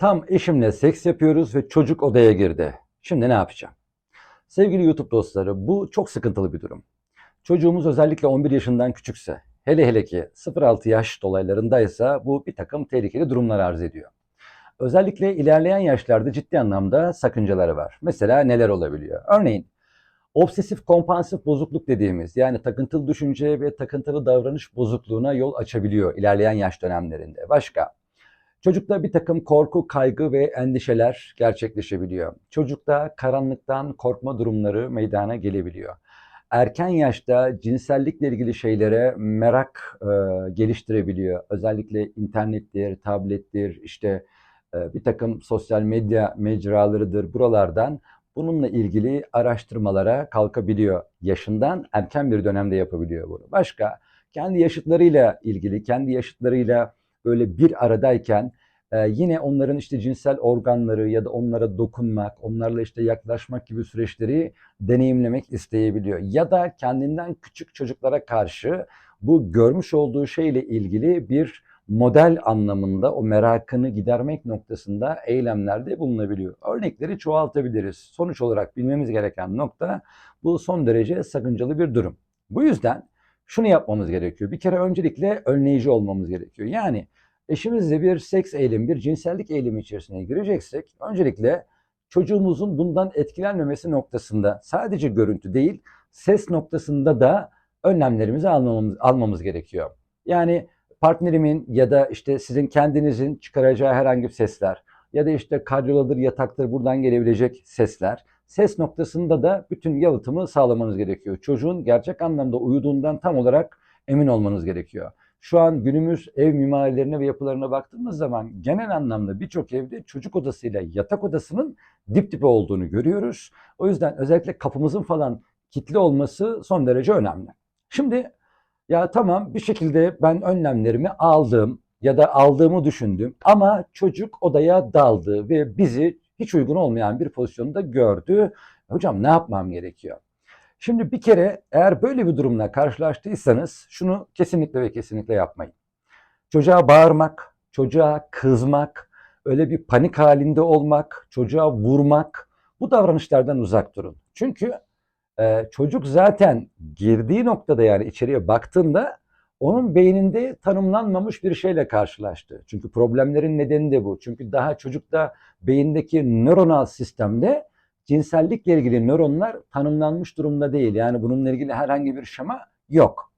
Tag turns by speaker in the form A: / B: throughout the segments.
A: Tam eşimle seks yapıyoruz ve çocuk odaya girdi. Şimdi ne yapacağım? Sevgili YouTube dostları bu çok sıkıntılı bir durum. Çocuğumuz özellikle 11 yaşından küçükse, hele hele ki 0-6 yaş dolaylarındaysa bu bir takım tehlikeli durumlar arz ediyor. Özellikle ilerleyen yaşlarda ciddi anlamda sakıncaları var. Mesela neler olabiliyor? Örneğin obsesif kompansif bozukluk dediğimiz yani takıntılı düşünce ve takıntılı davranış bozukluğuna yol açabiliyor ilerleyen yaş dönemlerinde. Başka? Çocukta bir takım korku, kaygı ve endişeler gerçekleşebiliyor. Çocukta karanlıktan korkma durumları meydana gelebiliyor. Erken yaşta cinsellikle ilgili şeylere merak e, geliştirebiliyor. Özellikle internettir, tablettir, işte e, bir takım sosyal medya mecralarıdır buralardan bununla ilgili araştırmalara kalkabiliyor. Yaşından erken bir dönemde yapabiliyor bunu. Başka kendi yaşıtlarıyla ilgili, kendi yaşıtlarıyla böyle bir aradayken e, yine onların işte cinsel organları ya da onlara dokunmak, onlarla işte yaklaşmak gibi süreçleri deneyimlemek isteyebiliyor. Ya da kendinden küçük çocuklara karşı bu görmüş olduğu şeyle ilgili bir model anlamında o merakını gidermek noktasında eylemlerde bulunabiliyor. Örnekleri çoğaltabiliriz. Sonuç olarak bilmemiz gereken nokta bu son derece sakıncalı bir durum. Bu yüzden şunu yapmamız gerekiyor. Bir kere öncelikle önleyici olmamız gerekiyor. Yani eşimizle bir seks eğilimi, bir cinsellik eğilimi içerisine gireceksek öncelikle çocuğumuzun bundan etkilenmemesi noktasında sadece görüntü değil ses noktasında da önlemlerimizi almamız, almamız gerekiyor. Yani partnerimin ya da işte sizin kendinizin çıkaracağı herhangi bir sesler ya da işte karyoladır, yataktır buradan gelebilecek sesler. Ses noktasında da bütün yalıtımı sağlamanız gerekiyor. Çocuğun gerçek anlamda uyuduğundan tam olarak emin olmanız gerekiyor. Şu an günümüz ev mimarilerine ve yapılarına baktığımız zaman genel anlamda birçok evde çocuk odasıyla yatak odasının dip dibe olduğunu görüyoruz. O yüzden özellikle kapımızın falan kilitli olması son derece önemli. Şimdi ya tamam bir şekilde ben önlemlerimi aldım ya da aldığımı düşündüm ama çocuk odaya daldı ve bizi hiç uygun olmayan bir pozisyonda gördü. Hocam ne yapmam gerekiyor? Şimdi bir kere eğer böyle bir durumla karşılaştıysanız şunu kesinlikle ve kesinlikle yapmayın. Çocuğa bağırmak, çocuğa kızmak, öyle bir panik halinde olmak, çocuğa vurmak bu davranışlardan uzak durun. Çünkü e, çocuk zaten girdiği noktada yani içeriye baktığında onun beyninde tanımlanmamış bir şeyle karşılaştı. Çünkü problemlerin nedeni de bu. Çünkü daha çocukta beyindeki nöronal sistemde cinsellikle ilgili nöronlar tanımlanmış durumda değil. Yani bununla ilgili herhangi bir şema yok.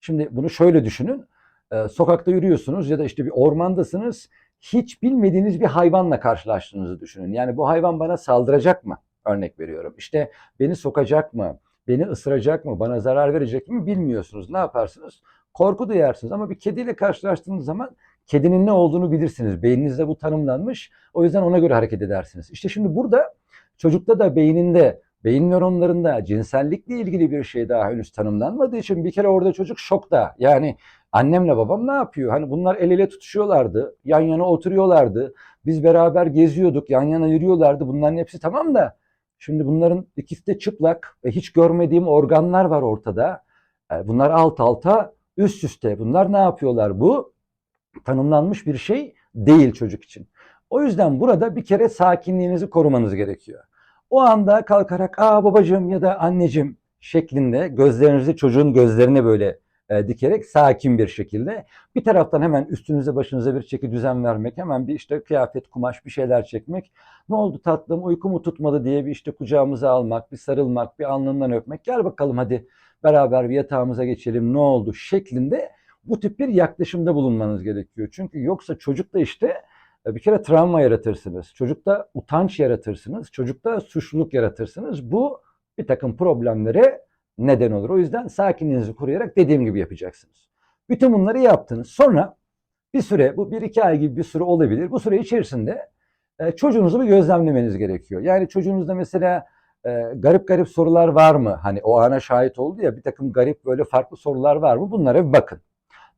A: Şimdi bunu şöyle düşünün. Ee, sokakta yürüyorsunuz ya da işte bir ormandasınız. Hiç bilmediğiniz bir hayvanla karşılaştığınızı düşünün. Yani bu hayvan bana saldıracak mı? Örnek veriyorum. İşte beni sokacak mı? Beni ısıracak mı? Bana zarar verecek mi? Bilmiyorsunuz. Ne yaparsınız? Korku duyarsınız. Ama bir kediyle karşılaştığınız zaman kedinin ne olduğunu bilirsiniz. Beyninizde bu tanımlanmış. O yüzden ona göre hareket edersiniz. İşte şimdi burada çocukta da beyninde, beyin nöronlarında cinsellikle ilgili bir şey daha henüz tanımlanmadığı için bir kere orada çocuk şokta. Yani annemle babam ne yapıyor? Hani bunlar el ele tutuşuyorlardı, yan yana oturuyorlardı. Biz beraber geziyorduk, yan yana yürüyorlardı. Bunların hepsi tamam da şimdi bunların ikisi de çıplak ve hiç görmediğim organlar var ortada. E, Bunlar alt alta, üst üste. Bunlar ne yapıyorlar? Bu tanımlanmış bir şey değil çocuk için. O yüzden burada bir kere sakinliğinizi korumanız gerekiyor. O anda kalkarak aa babacığım ya da anneciğim şeklinde gözlerinizi çocuğun gözlerine böyle e, dikerek sakin bir şekilde bir taraftan hemen üstünüze başınıza bir çeki düzen vermek hemen bir işte kıyafet kumaş bir şeyler çekmek ne oldu tatlım uyku mu tutmadı diye bir işte kucağımıza almak bir sarılmak bir alnından öpmek gel bakalım hadi beraber bir yatağımıza geçelim ne oldu şeklinde bu tip bir yaklaşımda bulunmanız gerekiyor. Çünkü yoksa çocukta işte e, bir kere travma yaratırsınız. Çocukta utanç yaratırsınız. Çocukta suçluluk yaratırsınız. Bu bir takım problemlere neden olur. O yüzden sakinliğinizi koruyarak dediğim gibi yapacaksınız. Bütün bunları yaptınız. Sonra bir süre, bu bir iki ay gibi bir süre olabilir. Bu süre içerisinde e, çocuğunuzu bir gözlemlemeniz gerekiyor. Yani çocuğunuzda mesela e, garip garip sorular var mı? Hani o ana şahit oldu ya bir takım garip böyle farklı sorular var mı? Bunlara bir bakın.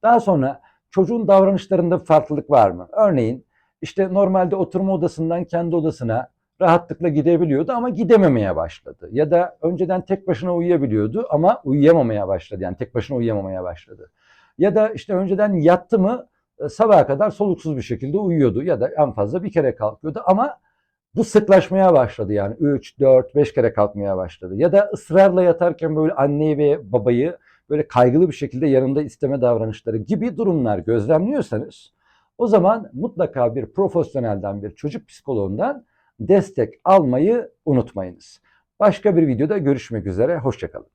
A: Daha sonra çocuğun davranışlarında farklılık var mı? Örneğin işte normalde oturma odasından kendi odasına rahatlıkla gidebiliyordu ama gidememeye başladı. Ya da önceden tek başına uyuyabiliyordu ama uyuyamamaya başladı. Yani tek başına uyuyamamaya başladı. Ya da işte önceden yattı mı e, sabaha kadar soluksuz bir şekilde uyuyordu ya da en fazla bir kere kalkıyordu ama bu sıklaşmaya başladı yani 3, 4, 5 kere kalkmaya başladı. Ya da ısrarla yatarken böyle anneyi ve babayı böyle kaygılı bir şekilde yanında isteme davranışları gibi durumlar gözlemliyorsanız o zaman mutlaka bir profesyonelden bir çocuk psikoloğundan destek almayı unutmayınız. Başka bir videoda görüşmek üzere, hoşçakalın.